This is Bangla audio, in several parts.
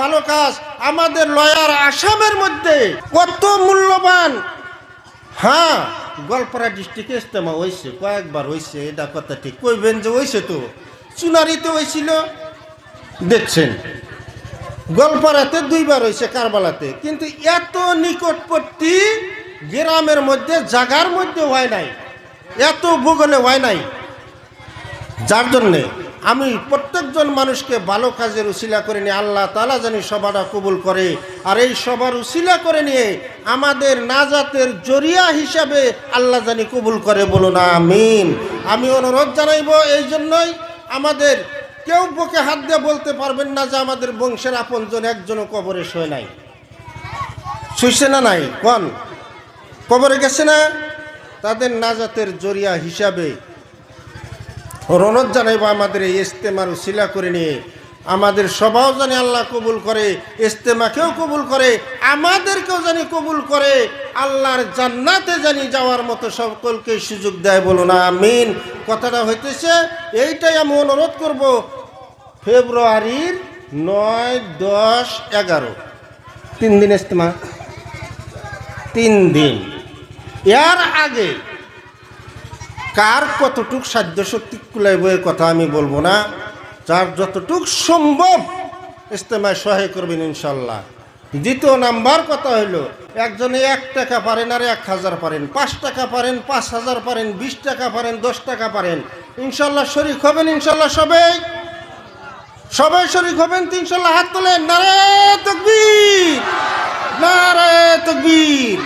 ভালো কাজ। আমাদের লয়ার আসামের মধ্যে কত মূল্যবান। হ্যাঁ গোয়ালপাড়া ডিস্ট্রিক্টে ইস্তেমা হয়েছে কয়েকবার হয়েছে এটা কথা ঠিক। কইবেন যে হয়েছে তো। চুনারিতে হয়েছিল দেখছেন। গোয়ালপাড়াতে দুইবার হয়েছে কারবালাতে। কিন্তু এত নিকটবর্তী গ্রামের মধ্যে, জাগার মধ্যে হয় নাই। এত ভূগোলে হয় নাই। যার জন্যে আমি প্রত্যেকজন মানুষকে ভালো কাজের উশিলা করে নিয়ে আল্লাহ তালা জানি সবাটা কবুল করে। আর এই সবার উশিলা করে নিয়ে আমাদের নাজাতের জরিয়া হিসাবে আল্লাহ জানি কবুল করে বলুন, আমিন। আমি অনুরোধ জানাইব এই জন্যই আমাদের কেউ বুকে হাত দিয়ে বলতে পারবেন না যে আমাদের বংশের আপনজন একজনও কবরে শোয় নাই। শুইছে না নাই? কন? কবরে গেছে না? তাদের নাজাতের জরিয়া হিসাবে রনদ জানাইব আমাদের এই ইস্তেমার শিলা করে নিয়ে। আমাদের সবাও জানি আল্লাহ কবুল করে, ইস্তেমাকেও কবুল করে, আমাদেরকেও জানি কবুল করে। আল্লাহর জান্নাতে জানি যাওয়ার মতো সকলকে সুযোগ দেয় বলো না, আমিন। কথাটা হইতেছে, এইটাই আমি অনুরোধ করব, ফেব্রুয়ারির নয়, দশ, এগারো। তিন দিন ইস্তেমা। তিন দিন। এর আগে কার কতটুক সাধ্য শক্তি কুলাইব এর কথা আমি বলব না। যার যতটুক সম্ভব ইস্তেমায় সহায় করবেন ইনশাল্লাহ দ্বিতীয় নাম্বার কথা হইল, একজনে এক টাকা পারেন আর এক হাজার পারেন। পাঁচ টাকা পারেন, পাঁচ হাজার পারেন, বিশ টাকা পারেন, দশ টাকা পারেন। ইনশাল্লাহ শরিক হবেন ইনশাল্লাহ সবাই সবাই শরিক হবেন, তো ইনশাল্লাহ হাত তোলেন। নারে তকবীর নারে তকবীর।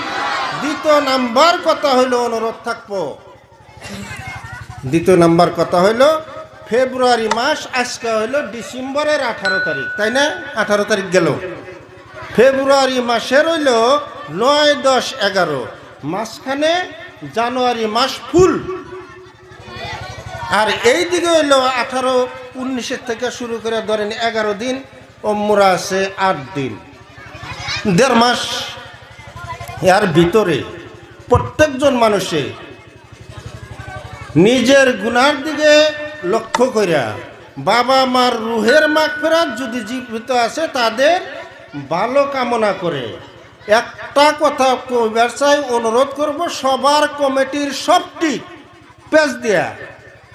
দ্বিতীয় নাম্বার কথা হইল, অনুরোধ থাকব দ্বিতীয় নাম্বার কথা হইল, ফেব্রুয়ারি মাস, আজকে হইল ডিসেম্বরের আঠারো তারিখ, তাই না? আঠারো তারিখ গেল। ফেব্রুয়ারি মাসের হইল নয় দশ এগারো, মাঝখানে জানুয়ারি মাস ফুল। আর এই দিকে হইল আঠারো উনিশের থেকে শুরু করে ধরেন এগারো দিন, অম্মুরা আছে আট দিন। দেড় মাস, এর ভিতরে প্রত্যেকজন মানুষে নিজের গুনার দিকে লক্ষ্য করিয়া বাবা মার রুহের মাগফেরাত যদি জীবিত আছে তাদের ভালো কামনা করে। একটা কথা চাই, অনুরোধ করব, সবার কমিটির সবটি পেজ দেয়া।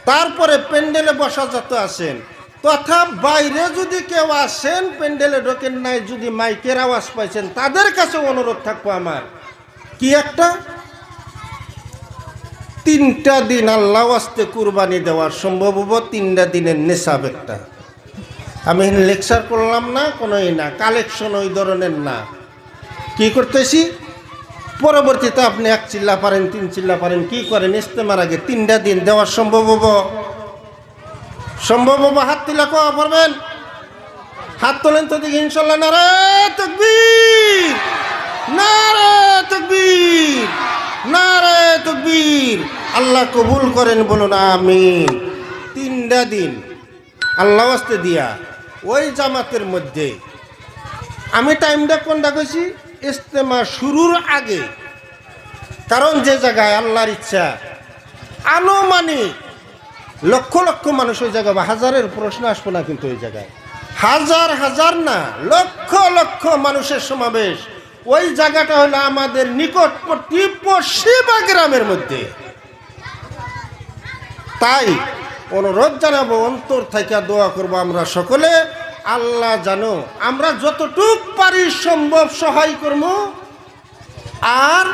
তারপরে প্যান্ডেলে বসা যত আছেন, তথা বাইরে যদি কেউ আসেন, প্যান্ডেলে ঢোকেন নাই, যদি মাইকের আওয়াজ পাইছেন, তাদের কাছে অনুরোধ থাকব আমার। কি একটা? তিনটা দিন আল্লাহ আসতে কুরবানি দেওয়ার সম্ভব হব, তিনটা দিনের নেশাব একটা। আমি লেকচার করলাম না, কোনোই না, কালেকশন ওই ধরনের না। কি করতেছি? পরবর্তীতে আপনি এক চিল্লা পারেন, তিন চিল্লা পারেন, কি করেন? ইস্তেমার আগে তিনটা দিন দেওয়ার সম্ভব হব। সম্ভব হব হাত তিলা কোয়া পারবেন হাত তোলেন তো দেখি, ইনশাল্লাহ নারে তকবীর নারে তকবীর নারে তকবীর আল্লাহ কবুল করেন বলুন আমি তিনটা দিন আল্লাহ আসতে দিয়া ওই জামাতের মধ্যে। আমি টাইমটা কোনটা কইছি? ইস্তেমা শুরুর আগে। কারণ যে জায়গায় আল্লাহর ইচ্ছা, আনুমানিক লক্ষ লক্ষ মানুষ ওই জায়গায় বা হাজারের প্রশ্ন আসব না কিন্তু ওই জায়গায়। হাজার হাজার না, লক্ষ লক্ষ মানুষের সমাবেশ। ওই জায়গাটা হলো আমাদের নিকটবর্তী পশ্চিমা গ্রামের মধ্যে। তাই অনুরোধ জানাব, অন্তর থেকে দোয়া করব আমরা সকলে। আল্লাহ জানো, আমরা যতটুক পারি সম্ভব সহায় করব আর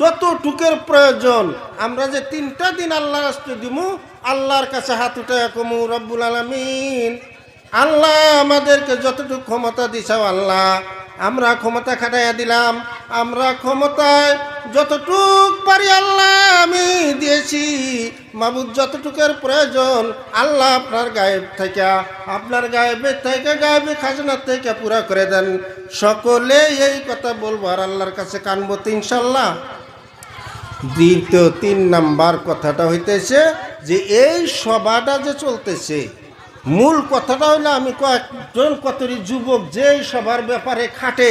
যতটুকের প্রয়োজন, আমরা যে তিনটা দিন আল্লাহ রাস্তে দিব আল্লাহর কাছে হাত উঠে কমু, রব্বুল আলমিন। আল্লাহ আমাদেরকে যতটুকু ক্ষমতা দিছাও আল্লাহ, আমরা ক্ষমতা খাটাইয়া দিলাম। আমরা ক্ষমতায় যতটুক পারি আল্লাহ আমি দিয়েছি। মাবুদ যতটুকের প্রয়োজন, আল্লাহ আপনার গায়েব থেকে, আপনার গায়েবের থেকে, গায়েবে খাজনার থেকে পুরা করে দেন। সকলে এই কথা বলব আর আল্লাহর কাছে কানবো তো ইনশাল্লাহ। দ্বিতীয় তিন নাম্বার কথাটা হইতেছে যে, এই সভাটা যে চলতেছে, মূল কথাটা হইল আমি কয়েকজন কতরি যুবক যে সবার ব্যাপারে খাটে,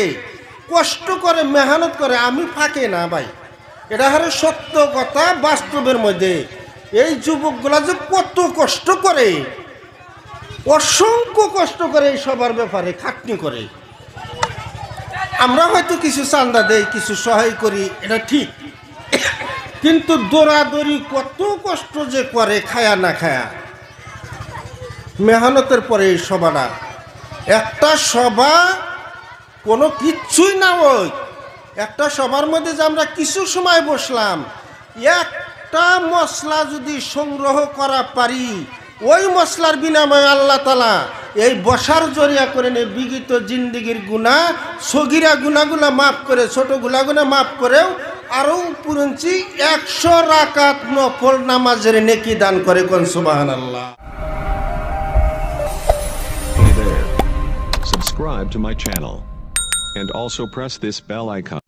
কষ্ট করে, মেহনত করে, আমি ফাঁকে না ভাই। এটা হলো সত্য কথা বাস্তবের মধ্যে। এই যুবকগুলা যে কত কষ্ট করে, অসংখ্য কষ্ট করে এই সবার ব্যাপারে খাটনি করে। আমরা হয়তো কিছু চান্দা দেই, কিছু সহায় করি, এটা ঠিক। কিন্তু দৌড়াদৌড়ি কত কষ্ট যে করে খায়া না খায়া। মেহনতের পরে এই সভাটা। একটা সভা কোনো কিচ্ছুই না ওই। একটা সবার মধ্যে যে আমরা কিছু সময় বসলাম একটা মশলা যদি সংগ্রহ করা পারি, ওই মশলার বিনিময়ে আল্লাহ তালা এই বসার জরিয়া করে নে বিগিত জিন্দিগির গুণা সগিরা গুণাগুলা মাফ করে, ছোট গুণাগুনা মাফ করেও আরও পুরঞ্চি একশো রাকাত নফল নামাজের নেকি দান করে কোন সুবাহান আল্লাহ. Subscribe to my channel. And also press this bell icon.